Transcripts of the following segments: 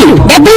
గురూజీ డెబ్బై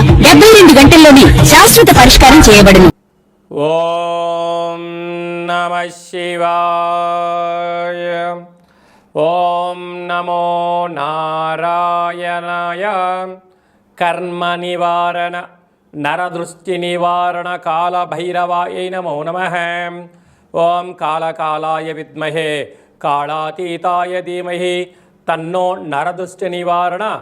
డెబ్బై రెండు గంటల్లోనే శాశ్వత పరిష్కారం చేయబడును. ఓం నమ శివాయ. ఓం నమో నారాయణాయ. కర్మ నివారణ నరదృష్టి నివారణ కాల భైరవాయ నమో నమ. ఓం కాళకాలాయ విద్మహే కాళాతీతాయ ధీమహి తన్నో నరదృష్టి నివారణ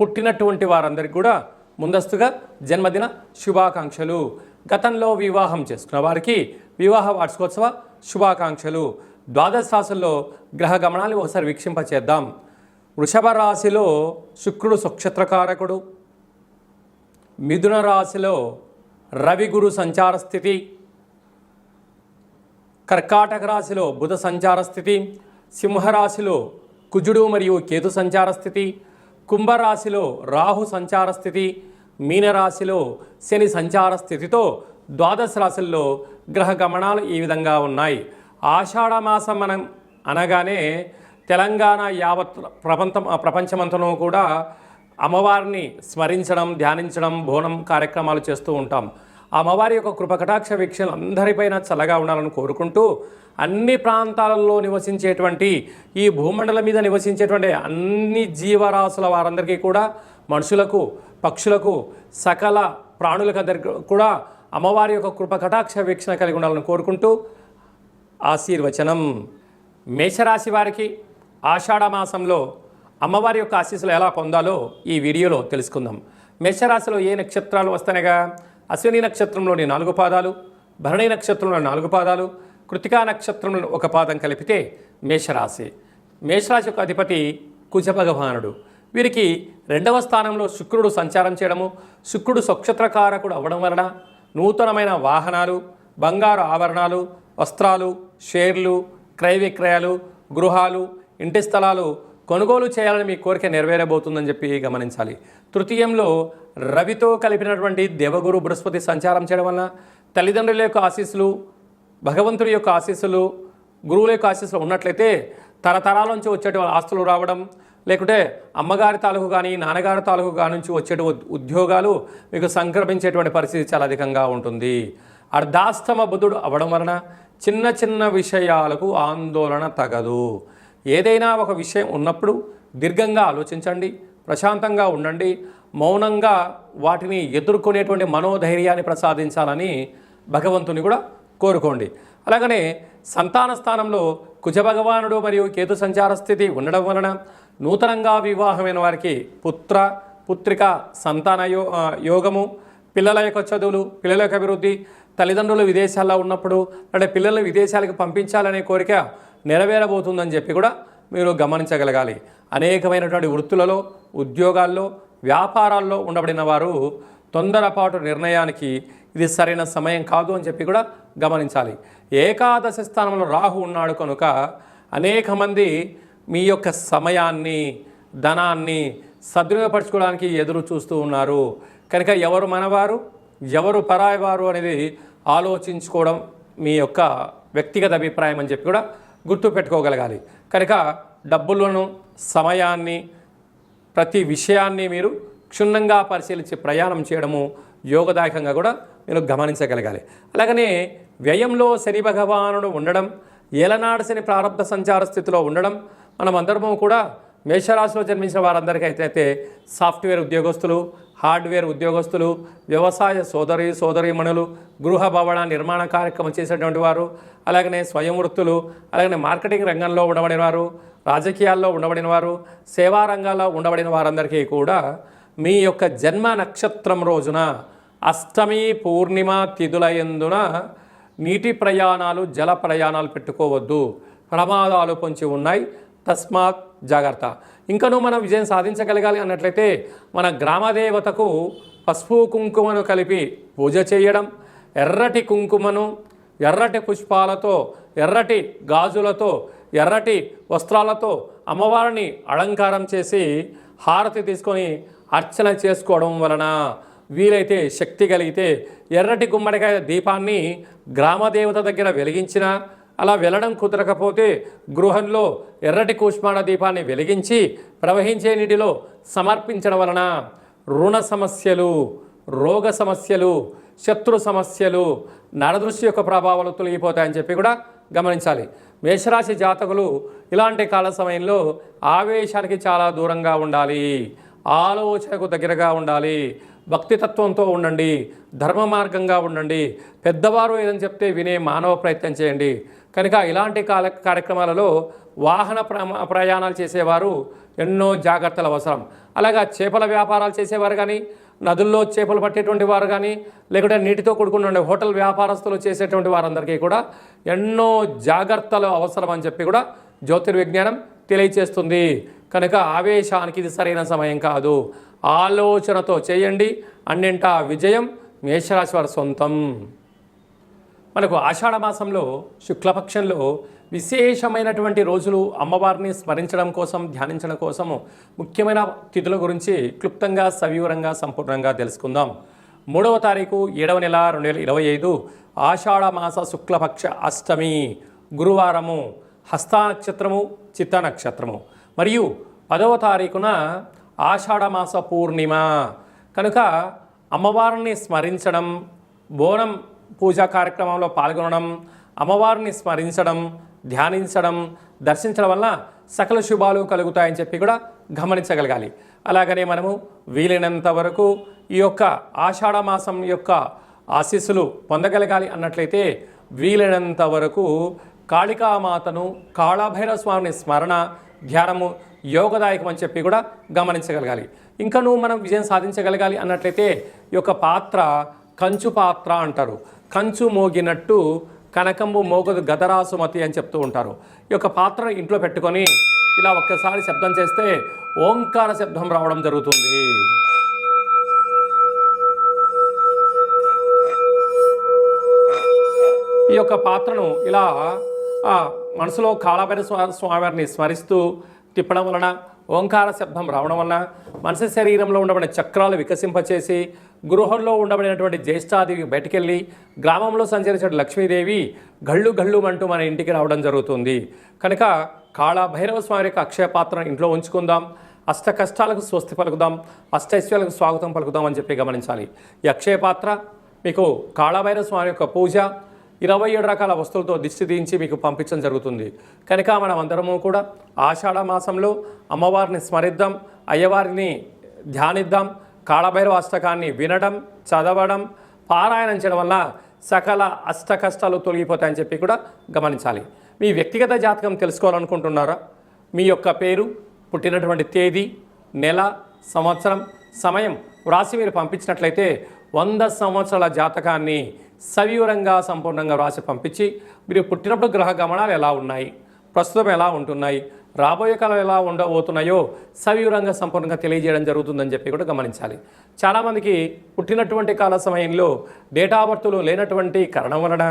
పుట్టినటువంటి వారందరికీ కూడా ముందస్తుగా జన్మదిన శుభాకాంక్షలు. గతంలో వివాహం చేసుకున్న వారికి వివాహ వార్షికోత్సవ శుభాకాంక్షలు. ద్వాదశ రాశుల్లో గ్రహ గమనాలు ఒకసారి వీక్షింపచేద్దాం. వృషభ రాశిలో శుక్రుడు సుక్షత్రకారకుడు మిథున రాశిలో రవి గురు సంచార స్థితి. కర్కాటక రాశిలో బుధ సంచార స్థితి. సింహరాశిలో కుజుడు మరియు కేతు సంచార స్థితి. కుంభరాశిలో రాహు సంచార స్థితి మీనరాశిలో శని సంచార స్థితితో ద్వాదశ రాశుల్లో గ్రహ గమనాలు ఈ విధంగా ఉన్నాయి. ఆషాఢమాసం మనం అనగానే తెలంగాణ యావత్ ప్రపంచం ప్రపంచమంతనూ కూడా అమ్మవారిని స్మరించడం ధ్యానించడం బోనం కార్యక్రమాలు చేస్తూ ఉంటాం. ఆ అమ్మవారి యొక్క కృపకటాక్ష వీక్షలు అందరిపైన చల్లగా ఉండాలని కోరుకుంటూ అన్ని ప్రాంతాలలో నివసించేటువంటి ఈ భూమండలం మీద నివసించేటువంటి అన్ని జీవరాశుల వారందరికీ కూడా మనుషులకు పక్షులకు సకల ప్రాణులకు అందరికీ కూడా అమ్మవారి యొక్క కృపకటాక్ష వీక్షణ కలిగి ఉండాలని కోరుకుంటూ ఆశీర్వచనం. మేషరాశి వారికి ఆషాఢ మాసంలో అమ్మవారి యొక్క ఆశీస్సులు ఎలా పొందాలో ఈ వీడియోలో తెలుసుకుందాం. మేషరాశిలో ఏ నక్షత్రాలు వస్తాయిగా? అశ్విని నక్షత్రంలోని నాలుగు పాదాలు భరణి నక్షత్రంలో నాలుగు పాదాలు కృతికా నక్షత్రంలో ఒక పాదం కలిపితే మేషరాశి. మేషరాశి యొక్క అధిపతి కుజ భగవానుడు. వీరికి రెండవ స్థానంలో శుక్రుడు సంచారం చేయడము శుక్రుడు స్వక్షత్రకారకుడు అవ్వడం వలన నూతనమైన వాహనాలు బంగారు ఆభరణాలు వస్త్రాలు షేర్లు క్రయ విక్రయాలు గృహాలు ఇంటి స్థలాలు కొనుగోలు చేయాలని మీ కోరిక నెరవేరబోతుందని చెప్పి గమనించాలి. తృతీయంలో రవితో కలిపినటువంటి దేవగురు బృహస్పతి సంచారం చేయడం వలన తల్లిదండ్రుల యొక్క ఆశీస్సులు భగవంతుడి యొక్క ఆశీస్సులు గురువుల యొక్క ఆశీస్సులు ఉన్నట్లయితే తరతరాల నుంచి వచ్చేటువంటి ఆస్తులు రావడం లేకుంటే అమ్మగారి తాలూకు కానీ నాన్నగారి తాలూకు కానీ నుంచి వచ్చే ఉద్యోగాలు మీకు సంక్రమించేటువంటి పరిస్థితి చాలా అధికంగా ఉంటుంది. అర్ధాస్తమ బుద్ధుడు అవ్వడం వలన చిన్న చిన్న విషయాలకు ఆందోళన తగదు. ఏదైనా ఒక విషయం ఉన్నప్పుడు దీర్ఘంగా ఆలోచించండి ప్రశాంతంగా ఉండండి మౌనంగా వాటిని ఎదుర్కొనేటువంటి మనోధైర్యాన్ని ప్రసాదించాలని భగవంతుని కూడా కోరుకోండి. అలాగనే సంతాన స్థానంలో కుజభగవానుడు మరియు కేతు సంచార స్థితి ఉండడం వలన నూతనంగా వివాహమైన వారికి పుత్ర పుత్రిక సంతాన యో యోగము పిల్లల యొక్క చదువులు పిల్లల యొక్క అభివృద్ధి తల్లిదండ్రులు విదేశాల్లో ఉన్నప్పుడు అంటే పిల్లలను విదేశాలకు పంపించాలనే కోరిక నెరవేరబోతుందని చెప్పి కూడా మీరు గమనించగలగాలి. అనేకమైనటువంటి వృత్తులలో ఉద్యోగాల్లో వ్యాపారాల్లో ఉండబడిన వారు తొందరపాటు నిర్ణయానికి ఇది సరైన సమయం కాదు అని చెప్పి కూడా గమనించాలి. ఏకాదశి స్థానంలో రాహు ఉన్నాడు కనుక అనేక మంది మీ యొక్క సమయాన్ని ధనాన్ని సద్వినియోగపరచుకోవడానికి ఎదురు చూస్తూ ఉన్నారు. కనుక ఎవరు మనవారు ఎవరు పరాయవారు అనేది ఆలోచించుకోవడం మీ యొక్క వ్యక్తిగత అభిప్రాయం అని చెప్పి కూడా గుర్తు పెట్టుకోగలగాలి. కనుక డబ్బులను సమయాన్ని ప్రతి విషయాన్ని మీరు క్షుణ్ణంగా పరిశీలించి ప్రయాణం చేయడము యోగదాయకంగా కూడా మీరు గమనించగలగాలి. అలాగనే వ్యయంలో శని భగవానుడు ఉండడం ఏలనాడు శని ప్రారంభ సంచార స్థితిలో ఉండడం మనం అందరము కూడా మేషరాశిలో జన్మించిన వారందరికీ అయితే సాఫ్ట్వేర్ ఉద్యోగస్తులు హార్డ్వేర్ ఉద్యోగస్తులు వ్యవసాయ సోదరి సోదరీమణులు గృహ భవన నిర్మాణ కార్యక్రమం చేసేటువంటి వారు అలాగనే స్వయం వృత్తులు అలాగనే మార్కెటింగ్ రంగంలో ఉండబడిన వారు రాజకీయాల్లో ఉండబడిన వారు సేవా రంగాల్లో ఉండబడిన వారందరికీ కూడా మీ యొక్క జన్మ నక్షత్రం రోజున అష్టమి పూర్ణిమ తిథుల ఎందున నీటి ప్రయాణాలు జల ప్రయాణాలు పెట్టుకోవద్దు. ప్రమాదాలు పొంచి ఉన్నాయి. తస్మాత్ జాగ్రత్త. ఇంకనూ మనం విజయం సాధించగలగాలి అన్నట్లయితే మన గ్రామదేవతకు పసుపు కుంకుమను కలిపి పూజ చేయడం ఎర్రటి కుంకుమను ఎర్రటి పుష్పాలతో ఎర్రటి గాజులతో ఎర్రటి వస్త్రాలతో అమ్మవారిని అలంకారం చేసి హారతి తీసుకొని అర్చన చేసుకోవడం వలన వీలైతే శక్తి కలిగితే ఎర్రటి గుమ్మడికాయ దీపాన్ని గ్రామదేవత దగ్గర వెలిగించిన అలా వెళ్ళడం కుదరకపోతే గృహంలో ఎర్రటి కూష్మాణ దీపాన్ని వెలిగించి ప్రవహించే నీటిలో సమర్పించడం వలన రుణ సమస్యలు రోగ సమస్యలు శత్రు సమస్యలు నరదృష్టి యొక్క ప్రభావాలు తొలగిపోతాయని చెప్పి కూడా గమనించాలి. మేషరాశి జాతకులు ఇలాంటి కాల సమయంలో ఆవేశానికి చాలా దూరంగా ఉండాలి. ఆలోచనకు దగ్గరగా ఉండాలి. భక్తితత్వంతో ఉండండి ధర్మ మార్గంగా ఉండండి. పెద్దవారు ఏదని చెప్తే వినే మానవ ప్రయత్నం చేయండి. కనుక ఇలాంటి కాల కార్యక్రమాలలో వాహన ప్రమా ప్రయాణాలు చేసేవారు ఎన్నో జాగ్రత్తలు అవసరం. అలాగా చేపల వ్యాపారాలు చేసేవారు కానీ నదుల్లో చేపలు పట్టేటువంటి వారు కానీ లేకుంటే నీటితో కూడుకున్న ఉండే హోటల్ వ్యాపారస్తులు చేసేటువంటి వారందరికీ కూడా ఎన్నో జాగ్రత్తలు అవసరం అని చెప్పి కూడా జ్యోతిర్విజ్ఞానం తెలియచేస్తుంది. కనుక ఆవేశానికి ఇది సరైన సమయం కాదు. ఆలోచనతో చేయండి. అన్నింటా విజయం మేషరాశి వారి సొంతం. మనకు ఆషాఢ మాసంలో శుక్లపక్షంలో విశేషమైనటువంటి రోజులు అమ్మవారిని స్మరించడం కోసం ధ్యానించడం కోసము ముఖ్యమైన తిథుల గురించి క్లుప్తంగా సవివరంగా సంపూర్ణంగా తెలుసుకుందాం. మూడవ తారీఖు ఏడవ నెల రెండు వేల ఇరవై ఐదు ఆషాఢ మాస శుక్లపక్ష అష్టమి గురువారము హస్త నక్షత్రము చిత్త నక్షత్రము. మరియు పదవ తారీఖున ఆషాఢమాస పూర్ణిమ. కనుక అమ్మవారిని స్మరించడం బోనం పూజా కార్యక్రమంలో పాల్గొనడం అమ్మవారిని స్మరించడం ధ్యానించడం దర్శించడం వల్ల సకల శుభాలు కలుగుతాయని చెప్పి కూడా గమనించగలగాలి. అలాగనే మనము వీలైనంత వరకు ఈ యొక్క ఆషాఢ మాసం యొక్క ఆశీస్సులు పొందగలగాలి అన్నట్లయితే వీలైనంత వరకు కాళికామాతను కాళభైరవ స్వామిని స్మరణ ధ్యానము యోగదాయకం అని చెప్పి కూడా గమనించగలగాలి. ఇంకా నువ్వు మనం విజయం సాధించగలగాలి అన్నట్లయితే ఈ యొక్క పాత్ర కంచు పాత్ర అంటారు. కంచు మోగినట్టు కనకంబు మోగదు గదరాసుమతి అని చెప్తూ ఉంటారు. ఈ యొక్క పాత్ర ఇంట్లో పెట్టుకొని ఇలా ఒక్కసారి శబ్దం చేస్తే ఓంకార శబ్దం రావడం జరుగుతుంది. ఈ యొక్క పాత్రను ఇలా మనసులో కాళభైర స్వా- స్వామివారిని స్మరిస్తూ తిప్పడం వలన ఓంకార శబ్దం రావడం వలన మనిషి శరీరంలో ఉండబడిన చక్రాలు వికసింపచేసి గృహంలో ఉండబడినటువంటి జ్యేష్ఠాదేవి బయటకెళ్ళి గ్రామంలో సంచరించిన లక్ష్మీదేవి గళ్ళు గళ్ళు అంటూ మన ఇంటికి రావడం జరుగుతుంది. కనుక కాళభైరవ స్వామి యొక్క అక్షయ పాత్రను ఇంట్లో ఉంచుకుందాం. అష్ట కష్టాలకు స్వస్తి పలుకుదాం. అష్టైశ్వర్యాలకు స్వాగతం పలుకుదాం అని చెప్పి గమనించాలి. ఈ అక్షయ పాత్ర మీకు కాళభైరవ స్వామి యొక్క పూజ ఇరవై ఏడు రకాల వస్తువులతో దిష్టిదించి మీకు పంపించడం జరుగుతుంది. కనుక మనం అందరము కూడా ఆషాఢ మాసంలో అమ్మవారిని స్మరిద్దాం అయ్యవారిని ధ్యానిద్దాం కాళభైరవ అష్టకాన్ని వినడం చదవడం పారాయణం చేయడం వల్ల సకల అష్ట కష్టాలు తొలగిపోతాయని చెప్పి కూడా గమనించాలి. మీ వ్యక్తిగత జాతకం తెలుసుకోవాలనుకుంటున్నారా? మీ యొక్క పేరు పుట్టినటువంటి తేదీ నెల సంవత్సరం సమయం వ్రాసి మీరు పంపించినట్లయితే వంద సంవత్సరాల జాతకాన్ని సవివరంగా సంపూర్ణంగా వ్రాసి పంపించి మీరు పుట్టినప్పుడు గ్రహ గమనాలు ఎలా ఉన్నాయి? ప్రస్తుతం ఎలా ఉంటున్నాయి? రాబోయే కాలం ఎలా ఉండబోతున్నాయో సవివరంగా సంపూర్ణంగా తెలియజేయడం జరుగుతుందని చెప్పి కూడా గమనించాలి. చాలామందికి పుట్టినటువంటి కాల సమయంలో డేటా బర్త్లో లేనటువంటి కారణం వలన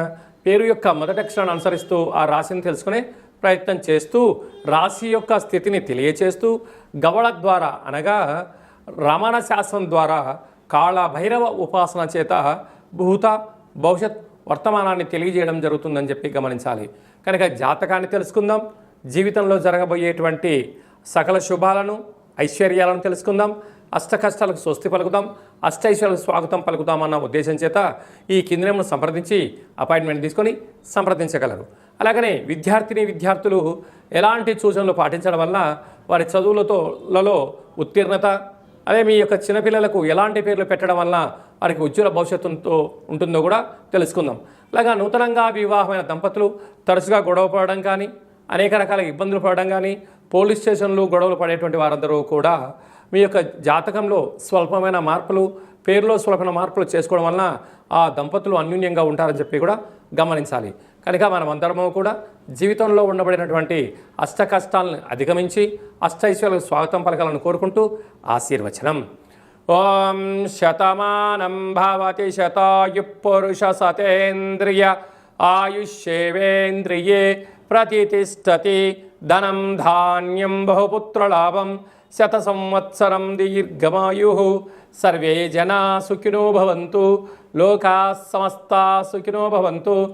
పేరు యొక్క మొదటి అక్షరాన్ని అనుసరిస్తూ ఆ రాశిని తెలుసుకునే ప్రయత్నం చేస్తూ రాశి యొక్క స్థితిని తెలియచేస్తూ గవళ ద్వారా అనగా రమణ శాస్త్రం ద్వారా కాళ భైరవ ఉపాసన చేత భూత భవిష్యత్ వర్తమానాన్ని తెలియజేయడం జరుగుతుందని చెప్పి గమనించాలి. కనుక జాతకాన్ని తెలుసుకుందాం. జీవితంలో జరగబోయేటువంటి సకల శుభాలను ఐశ్వర్యాలను తెలుసుకుందాం. అష్ట కష్టాలకు స్వస్తి పలుకుదాం. అష్టైశ్వర్యాలకు స్వాగతం పలుకుదామన్న ఉద్దేశం చేత ఈ కేంద్రంను సంప్రదించి అపాయింట్మెంట్ తీసుకొని సంప్రదించగలరు. అలాగనే విద్యార్థిని విద్యార్థులు ఎలాంటి సూచనలు పాటించడం వల్ల వారి చదువులతో లలో ఉత్తీర్ణత అదే మీ యొక్క చిన్నపిల్లలకు ఎలాంటి పేర్లు పెట్టడం వలన వారికి ఉజ్వల భవిష్యత్తుతో ఉంటుందో కూడా తెలుసుకుందాం. అలాగా నూతనంగా వివాహమైన దంపతులు తరచుగా గొడవ పడడం కానీ అనేక రకాల ఇబ్బందులు పడడం కానీ పోలీస్ స్టేషన్లు గొడవలు పడేటువంటి వారందరూ కూడా మీ యొక్క జాతకంలో స్వల్పమైన మార్పులు పేరులో స్వల్పమైన మార్పులు చేసుకోవడం వలన ఆ దంపతులు అన్యూన్యంగా ఉంటారని చెప్పి కూడా గమనించాలి. కనుక మనం అందరము కూడా జీవితంలో ఉండబడినటువంటి అష్ట కష్టాలను అధిగమించి అష్టైశ్వర్యాలకు స్వాగతం పలకాలని కోరుకుంటూ ఆశీర్వచనం. ఓం శతమానం భవతి శతాయు పురుష సతేంద్రియ ఆయుష్యేవేంద్రియే ప్రతిష్టతి ధనం ధాన్యం బహుపుత్రలాభం శత సంవత్సరం దీర్ఘమాయు. సర్వే జనా సుఖినో భవంతు లోకా సమస్త సుఖినో భవంతు.